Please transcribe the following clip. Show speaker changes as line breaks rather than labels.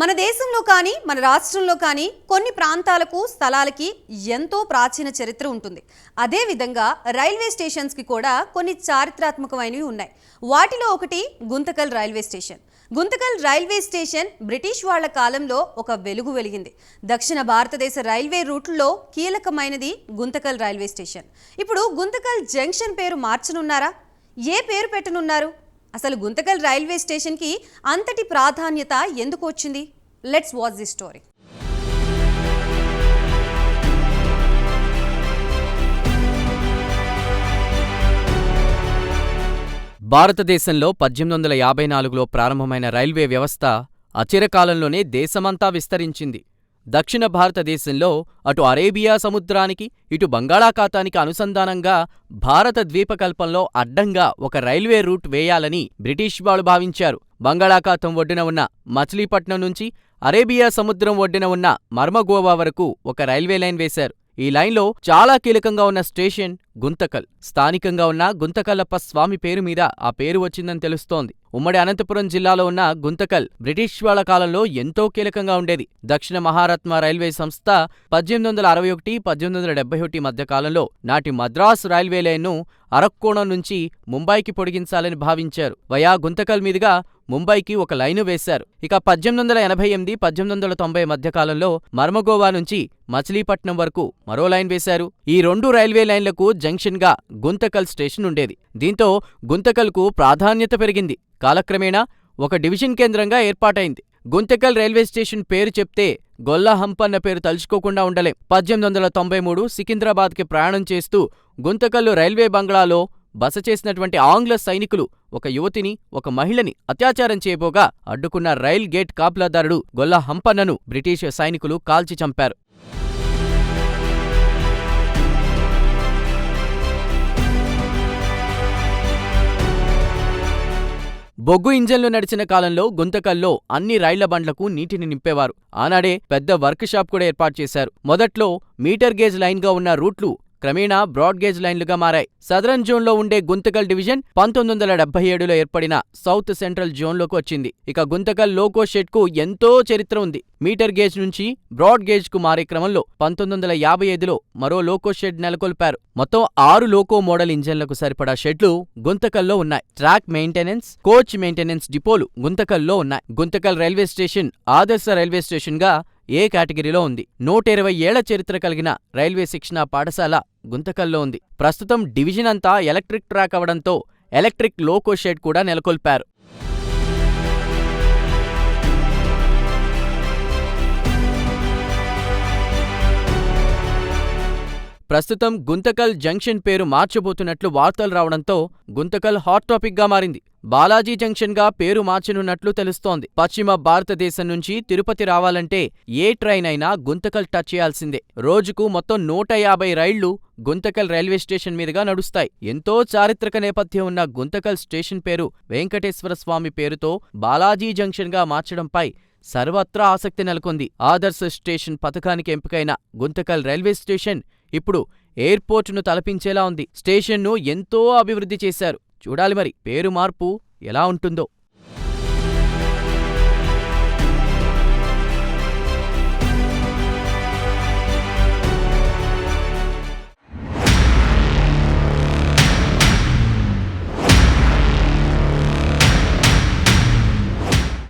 మన దేశంలో కానీ మన రాష్ట్రంలో కానీ కొన్ని ప్రాంతాలకు స్థలాలకి ఎంతో ప్రాచీన చరిత్ర ఉంటుంది. అదేవిధంగా రైల్వే స్టేషన్స్కి కూడా కొన్ని చారిత్రాత్మకమైనవి ఉన్నాయి. వాటిలో ఒకటి Guntakal railway station. Guntakal railway station British వాళ్ళ కాలంలో ఒక వెలుగు వెలిగింది. దక్షిణ భారతదేశ రైల్వే రూట్లలో కీలకమైనది గుంతకల్ రైల్వే స్టేషన్. ఇప్పుడు గుంతకల్ జంక్షన్ పేరు మార్చనున్నారా? ఏ పేరు పెట్టనున్నారు? అసలు గుంతకల్ రైల్వే స్టేషన్కి అంతటి ప్రాధాన్యత ఎందుకు వచ్చింది? లెట్స్ వాచ్ ది స్టోరీ
భారతదేశంలో పద్దెనిమిది వందల యాభై నాలుగులో ప్రారంభమైన రైల్వే వ్యవస్థ అచిరకాలంలోనే దేశమంతా విస్తరించింది. దక్షిణ భారతదేశంలో అటు అరేబియా సముద్రానికి ఇటు బంగాళాఖాతానికి అనుసంధానంగా భారత ద్వీపకల్పంలో అడ్డంగా ఒక రైల్వే రూట్ వేయాలని బ్రిటిష్ వాళ్ళు భావించారు. బంగాళాఖాతం ఒడ్డున ఉన్న మచిలీపట్నం నుంచి అరేబియా సముద్రం ఒడ్డున ఉన్న మర్మగోవా వరకు ఒక రైల్వే లైన్ వేశారు. ఈ లైన్లో చాలా కీలకంగా ఉన్న స్టేషన్ గుంతకల్. స్థానికంగా ఉన్న గుంతకల్లప్ప స్వామి పేరు మీద ఆ పేరు వచ్చిందని తెలుస్తోంది. ఉమ్మడి అనంతపురం జిల్లాలో ఉన్న గుంతకల్ బ్రిటిష్ వాళ్ళ కాలంలో ఎంతో కీలకంగా ఉండేది. దక్షిణ మహారత్న రైల్వే సంస్థ పద్దెనిమిది వందల అరవై ఒకటి పద్దెనిమిది వందల డెబ్బై ఒకటి మధ్య కాలంలో నాటి మద్రాస్ రైల్వే లైన్ను అరక్కోణం నుంచి ముంబైకి పొడిగించాలని భావించారు. వయా గుంతకల్ మీదుగా ముంబైకి ఒక లైను వేశారు. ఇక పద్దెనిమిది వందల ఎనభై ఎనిమిది పద్దెనిమిది వందల తొంభై మధ్యకాలంలో మర్మగోవా నుంచి మచిలీపట్నం వరకు మరో లైన్ వేశారు. ఈ రెండు రైల్వే లైన్లకు జంక్షన్గా గుంతకల్ స్టేషన్ ఉండేది. దీంతో గుంతకల్కు ప్రాధాన్యత పెరిగింది. కాలక్రమేణా ఒక డివిజన్ కేంద్రంగా ఏర్పాటైంది. గుంతకల్ రైల్వే స్టేషన్ పేరు చెప్తే గొల్లా హంపన్న పేరు తలుచుకోకుండా ఉండలేం. పద్దెనిమిది వందల తొంభై మూడు సికింద్రాబాద్కి ప్రయాణం చేస్తూ గుంతకల్లు రైల్వే బంగ్లాలో బస చేసినటువంటి ఆంగ్ల సైనికులు ఒక యువతిని ఒక మహిళని అత్యాచారం చేయబోగా అడ్డుకున్న రైల్ గేట్ కాపులాదారుడు గొల్ల హంపన్నను బ్రిటిష్ సైనికులు కాల్చి చంపారు. బొగ్గు ఇంజన్లు నడిచిన కాలంలో గుంతకల్లో అన్ని రైళ్ళ బండ్లకు నీటిని నింపేవారు. ఆనాడే పెద్ద వర్క్ షాప్ కూడా ఏర్పాటు చేశారు. మొదట్లో మీటర్ గేజ్ లైన్గా ఉన్న రూట్లు క్రమేణా బ్రాడ్ గేజ్ లైన్లుగా మారాయి. సదరన్ జోన్లో ఉండే గుంతకల్ డివిజన్ పంతొమ్మిది వందల డెబ్బై ఏడులో ఏర్పడిన సౌత్ సెంట్రల్ జోన్లోకి వచ్చింది. ఇక గుంతకల్ లోకో షెడ్కు ఎంతో చరిత్ర ఉంది. మీటర్ గేజ్ నుంచి బ్రాడ్ గేజ్కు మారే క్రమంలో పంతొమ్మిది వందల యాభై ఐదులో మరో లోకో షెడ్ నెలకొల్పారు. మొత్తం ఆరు లోకో మోడల్ ఇంజన్లకు సరిపడా షెడ్లు గుంతకల్లో ఉన్నాయి. ట్రాక్ మెయింటెనెన్స్ కోచ్ మెయింటెనెన్స్ డిపోలు గుంతకల్లో ఉన్నాయి. గుంతకల్ రైల్వే స్టేషన్ ఆదర్శ రైల్వే స్టేషన్గా ఏ కేటగిరీలో ఉంది? నూట ఇరవై ఏళ్ళ చరిత్ర కలిగిన రైల్వే శిక్షణా పాఠశాల గుంతకల్లో ఉంది. ప్రస్తుతం డివిజన్ అంతా ఎలక్ట్రిక్ ట్రాక్ అవడంతో ఎలక్ట్రిక్ లోకో షెడ్ కూడా నెలకొల్పారు. ప్రస్తుతం గుంతకల్ జంక్షన్ పేరు మార్చబోతున్నట్లు వార్తలు రావడంతో గుంతకల్ హాట్ టాపిక్గా మారింది. బాలాజీ జంక్షన్గా పేరు మార్చనున్నట్లు తెలుస్తోంది. పశ్చిమ భారతదేశం నుంచి తిరుపతి రావాలంటే ఏ ట్రైన్ అయినా గుంతకల్ టచ్ చేయాల్సిందే. రోజుకు మొత్తం నూట యాభై రైళ్ళు గుంతకల్ రైల్వే స్టేషన్ మీదుగా నడుస్తాయి. ఎంతో చారిత్రక నేపథ్యం ఉన్న గుంతకల్ స్టేషన్ పేరు వెంకటేశ్వర స్వామి పేరుతో బాలాజీ జంక్షన్గా మార్చడంపై సర్వత్రా ఆసక్తి నెలకొంది. ఆదర్శ స్టేషన్ పథకానికి ఎంపికైన గుంతకల్ రైల్వే స్టేషన్ ఇప్పుడు ఎయిర్పోర్టును తలపించేలా ఉంది. స్టేషన్ను ఎంతో అభివృద్ధి చేశారు. చూడాలి మరి పేరు మార్పు ఎలా ఉంటుందో.